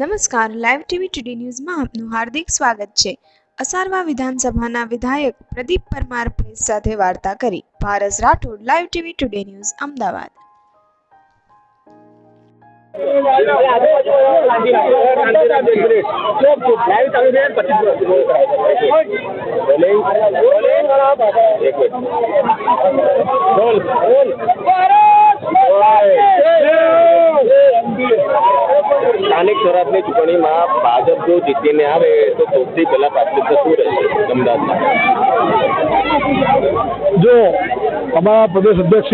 નમસ્કાર live TV today ન્યૂઝમાં આપનું હાર્દિક સ્વાગત છે. અસારવા વિધાનસભાના વિધાયક પ્રદીપ પરમાર પ્રેસ સાથે વાર્તા કરી. Paras Rathod live TV today news Ahmedabad. સ્થાનિક સ્વરાજની ચૂંટણીમાં ભાજપ જો જીતીને આવે તો સૌથી પહેલા પ્રાથમિકતા શું રહેશે અમદાવાદમાં? જો અમારા પ્રદેશ અધ્યક્ષ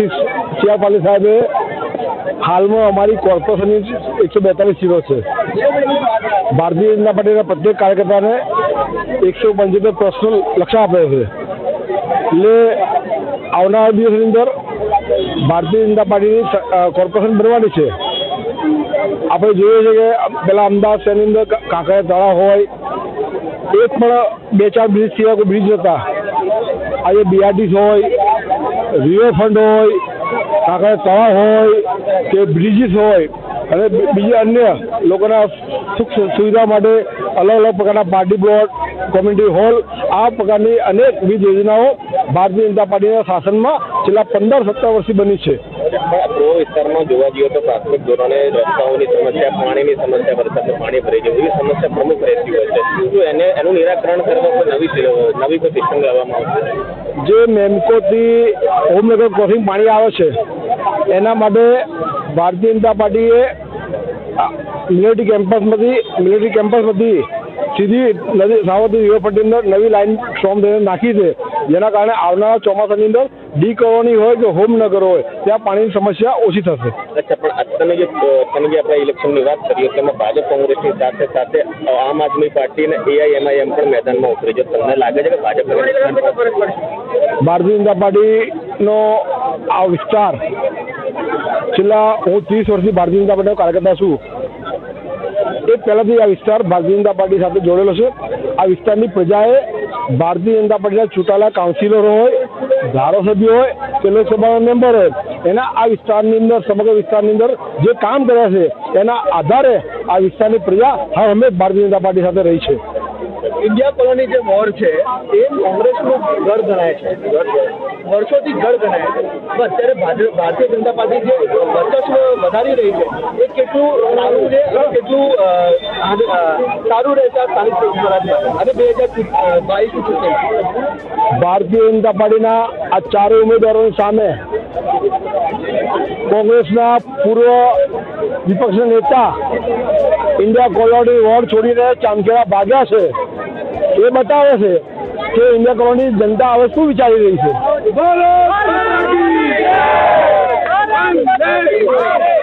સી પાલી સાહેબે હાલમાં અમારી કોર્પોરેશનની એકસો બેતાલીસ સીટો છે. ભારતીય જનતા પાર્ટીના પ્રત્યેક કાર્યકર્તાને એકસો પંચોતેર પ્રશ્નો લક્ષ્ય આપ્યો છે. એટલે આવનારા દિવસની અંદર ભારતીય જનતા પાર્ટીની કોર્પોરેશન બનવાની છે. આપણે જોઈએ છે કે પેલા અમદાવાદ શહેરની અંદર કા- કાંકરિયા તળાવ હોય એક પણ બે ચાર બ્રિજ સિવાય કોઈ બ્રિજ નહોતા આજે બીઆરટીસ હોય રિવરફ્રન્ટ હોય કાંકરિયા તળાવ હોય કે બ્રિજીસ હોય અને બીજા અન્ય લોકોના સુખ સુવિધા માટે અલગ અલગ પ્રકારના પાર્ટી પ્લોટ કોમ્યુનિટી હોલ આ પ્રકારની અનેક વિવિધ યોજનાઓ ભારતીય જનતા પાર્ટીના શાસનમાં છેલ્લા પંદર સત્તર વર્ષથી બની છે. પૂર્વ વિસ્તારમાં જોવા જઈએ તો પ્રાથમિક ધોરણે રસ્તાઓની સમસ્યા પાણીની સમસ્યા વરસાદનું પાણી ભરી જવું એવી સમસ્યા પ્રમુખ રહેતી હોય છે. શું એને એનું નિરાકરણ કરવા કોઈ નવી નવી કોઈ સિસ્ટમ લાવવામાં આવશે? જે મેમકોથી હોમનગર ક્રોસિંગ પાણી આવે છે એના માટે ભારતીય જનતા પાર્ટીએ મિલિટરી કેમ્પસમાંથી મિલિટરી કેમ્પસમાંથી સીધી નદી સાવરતી રિવરફ્રન્ટની અંદર નવી લાઈન સ્ટ્રોમ થઈને નાખી છે. જેના કારણે આવનારા ચોમાસાની અંદર ડી કોલોની હોય કે હોમનગર હોય ત્યાં પાણીની સમસ્યા ઓછી થશે. અચ્છા પણ તમે જે તમે જે આપણે ઇલેક્શનની વાત કરી તેમાં ભાજપ કોંગ્રેસની સાથે સાથે આમ આદમી પાર્ટી અને એઆઈએમઆઈએમ પણ મેદાનમાં ઉતરી છે. તમને લાગે છે કે ભાજપ ભારતીય જનતા પાર્ટીનો આ વિસ્તાર છેલ્લા હું ત્રીસ વર્ષથી ભારતીય જનતા પાર્ટીનો કાર્યકર્તા છું. એ પહેલાંથી આ વિસ્તાર ભારતીય જનતા પાર્ટી સાથે જોડેલો છે. આ વિસ્તારની પ્રજાએ ભારતીય જનતા પાર્ટીના ચૂંટાયેલા કાઉન્સિલરો હોય, ધારાસભ્યો હોય, કે લોકસભાના મેમ્બર હોય, એના આ વિસ્તારની અંદર, સમગ્ર વિસ્તારની અંદર જે કામ કર્યા છે, એના આધારે આ વિસ્તારની પ્રજા હા હંમેશ ભારતીય જનતા પાર્ટી સાથે રહી છે. ઇન્ડિયા કોલોની જે મોર છે, એ કોંગ્રેસનું ઘર ગણાય છે. વર્ષોથી ઘર ગણાય છે. અત્યારે ભારતીય જનતા પાર્ટી જે વર્ચસ્વ વધારી રહી છે, એ કેટલું સારું છે કેટલું સારું રહેશે સ્થાનિક સ્વરાજમાં. અને બે હજાર બાવીસ ભારતીય જનતા પાર્ટીના આ ચારે ઉમેદવારોની સામે કોંગ્રેસના પૂર્વ વિપક્ષ નેતા ઇન્ડિયા કોલોની વોર્ડ છોડીને ચાંદખેડા ભાગ્યા છે. એ બતાવે છે કે ઇન્ડિયા કોલોની જનતા હવે શું વિચારી રહી છે?